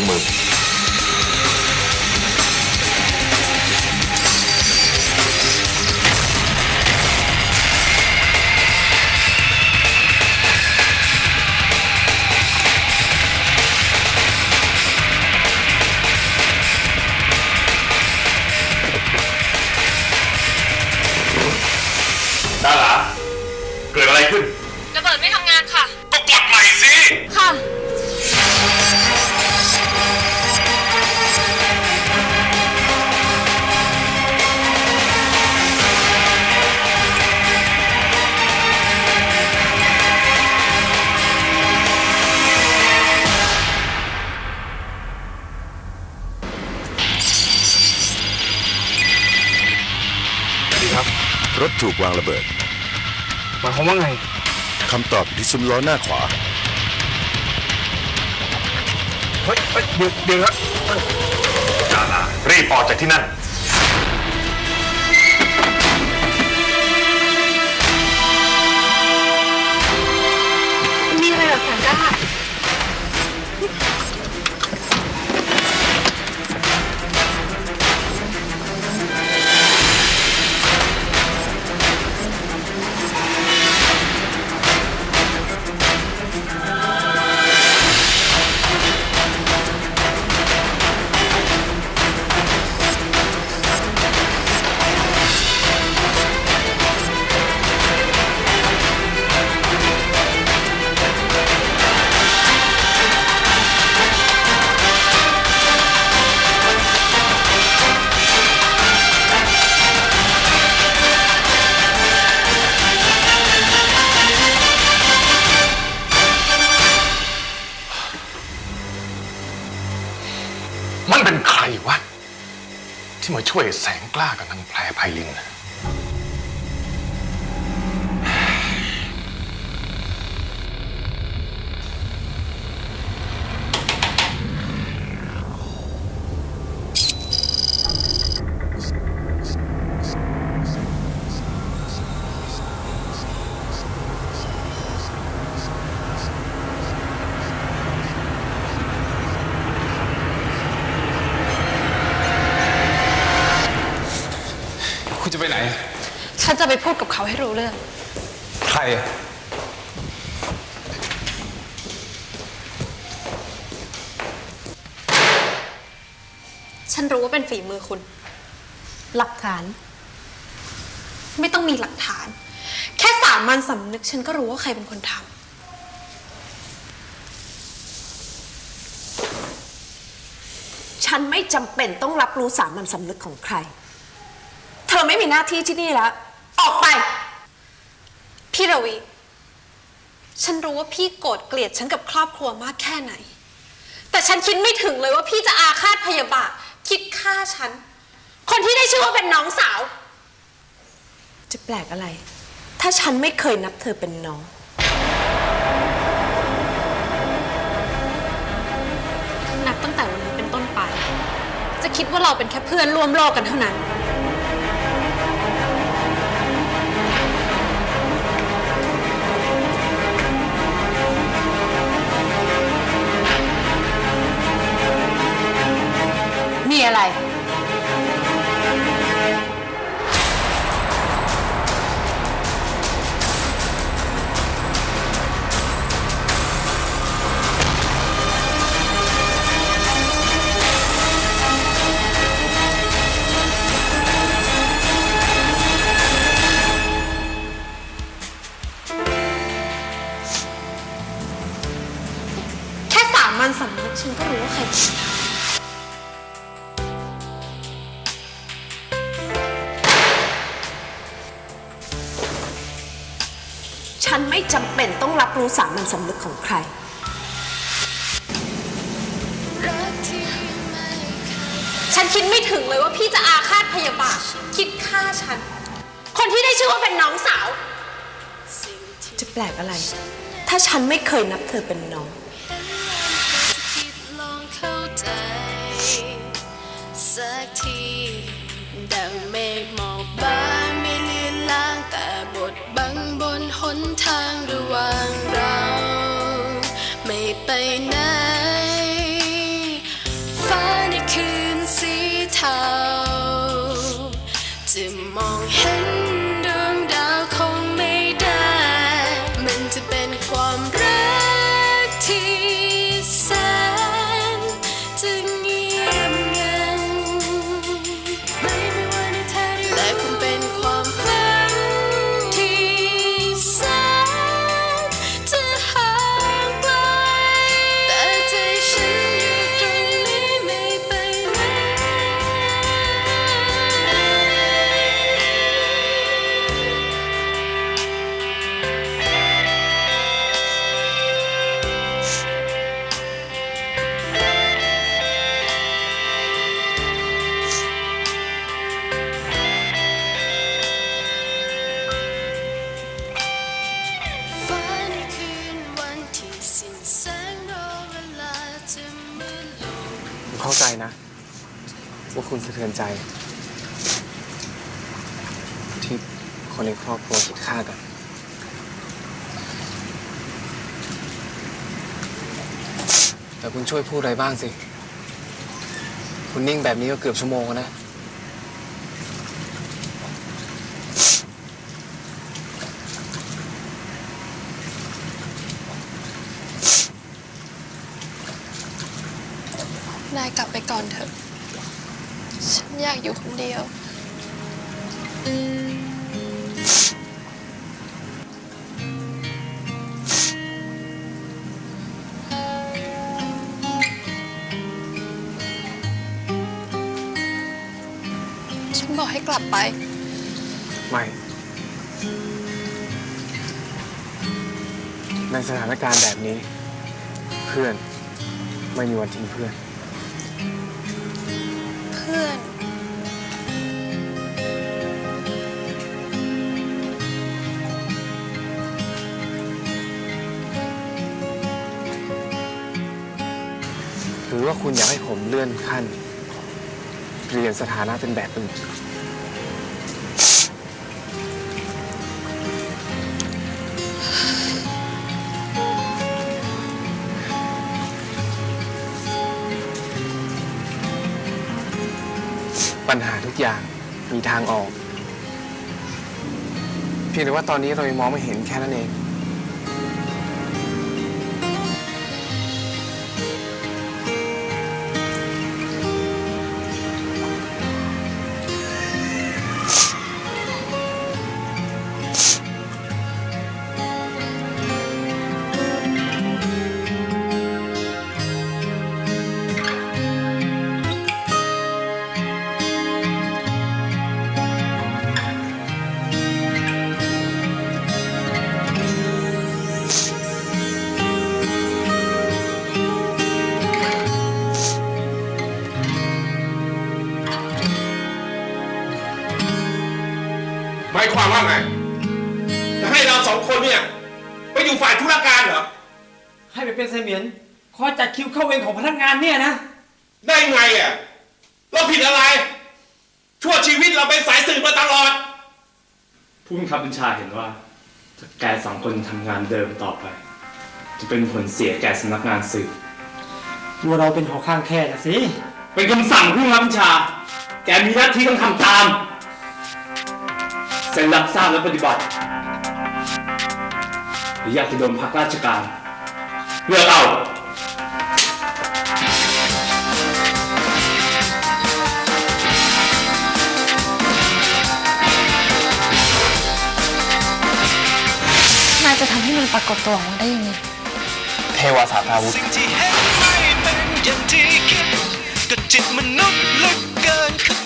งมือ รับรถถูกวางระเบิด หมายความว่าไง คำตอบอยู่ที่ซุ้มล้อหน้าขวา เฮ้ยเฮ้ยเดี๋ยวเดี๋ยวนะดารารีบออกจากที่นั่น มีอะไรเหรอแสนกล้า ที่มาช่วยแสงกล้ากับนางแพรไพลินนะ คุณจะไปไหน ฉันจะไปพูดกับเขาให้รู้เรื่อง ใครอะฉันรู้ว่าเป็นฝีมือคุณ หลักฐาน ไม่ต้องมีหลักฐาน แค่สามัญสำนึกฉันก็รู้ว่าใครเป็นคนทำฉันไม่จำเป็นต้องรับรู้สามัญสำนึกของใครเธอ ไม่มีหน้าที่ที่นี่แล้ว ออกไป พี่ระวี ฉันรู้ว่าพี่โกรธเกลียดฉันกับครอบครัวมากแค่ไหน แต่ฉันคิดไม่ถึงเลยว่าพี่จะอาฆาตพยาบาทคิดฆ่าฉัน คนที่ได้ชื่อว่าเป็นน้องสาว จะแปลกอะไร ถ้าฉันไม่เคยนับเธอเป็นน้อง นับตั้งแต่วันนี้เป็นต้นไป จะคิดว่าเราเป็นแค่เพื่อนร่วมโลกกันเท่านั้น อะไร ฉันไม่จำเป็นต้องรับรู้สามัญสำนึกของใคร ฉันคิดไม่ถึงเลยว่าพี่จะอาฆาตพยาบาทคิดฆ่าฉัน คนที่ได้ชื่อว่าเป็นน้องสาว จะแปลกอะไร ถ้าฉันไม่เคยนับเธอเป็นน้อง นทางระหว่าง คุณสะเทือนใจ ที่คนในครอบครัวคิดฆ่ากัน แต่คุณช่วยพูดอะไรบ้างสิ คุณนิ่งแบบนี้ก็เกือบชั่วโมงแล้วนะนายกลับไปก่อนเถอะ อยากอยู่คนเดียว ฉันบอกให้กลับไป ไม่ ในสถานการณ์แบบนี้ เพื่อน ไม่มีวันทิ้งเพื่อน ว่าคุณอยากให้ผมเลื่อนขั้น เปลี่ยนสถานะเป็นแบบอื่นปัญหาทุกอย่างมีทางออก เพียงแต่ว่าตอนนี้เรายังมองไม่เห็นแค่นั้นเอง ความว่าไงจะให้เราสองคนเนี่ยไปอยู่ฝ่ายธุรการเหรอ ให้ไปเป็นเสมียนคอยจัดคิวเข้าเวรของพนักงานเนี่ยนะ ได้ไงอะ เราผิดอะไร ชั่วชีวิตเราเป็นสายสืบมาตลอด ผู้บังคับบัญชาเห็นว่าถ้าแกสองคนทำงานเดิมต่อไป จะเป็นผลเสียแก่สำนักงานสืบตัวเราเป็นหอข้างแค่นะสิ เป็นคำสั่งผู้บังคับบัญชา แกมีหน้าที่ต้องทำตาม เซ็นรับทราบและปฏิบัติ หรืออยากจะโดนพักราชการเลือกเอานายจะทำให้มันปรากฏตัวออกมาได้ยังไง เทวาสาธาวุธ สิ่งที่เห็นไม่เป็นอย่างที่คิดก็จิตมนุษย์ลึกเกินเข้าใจ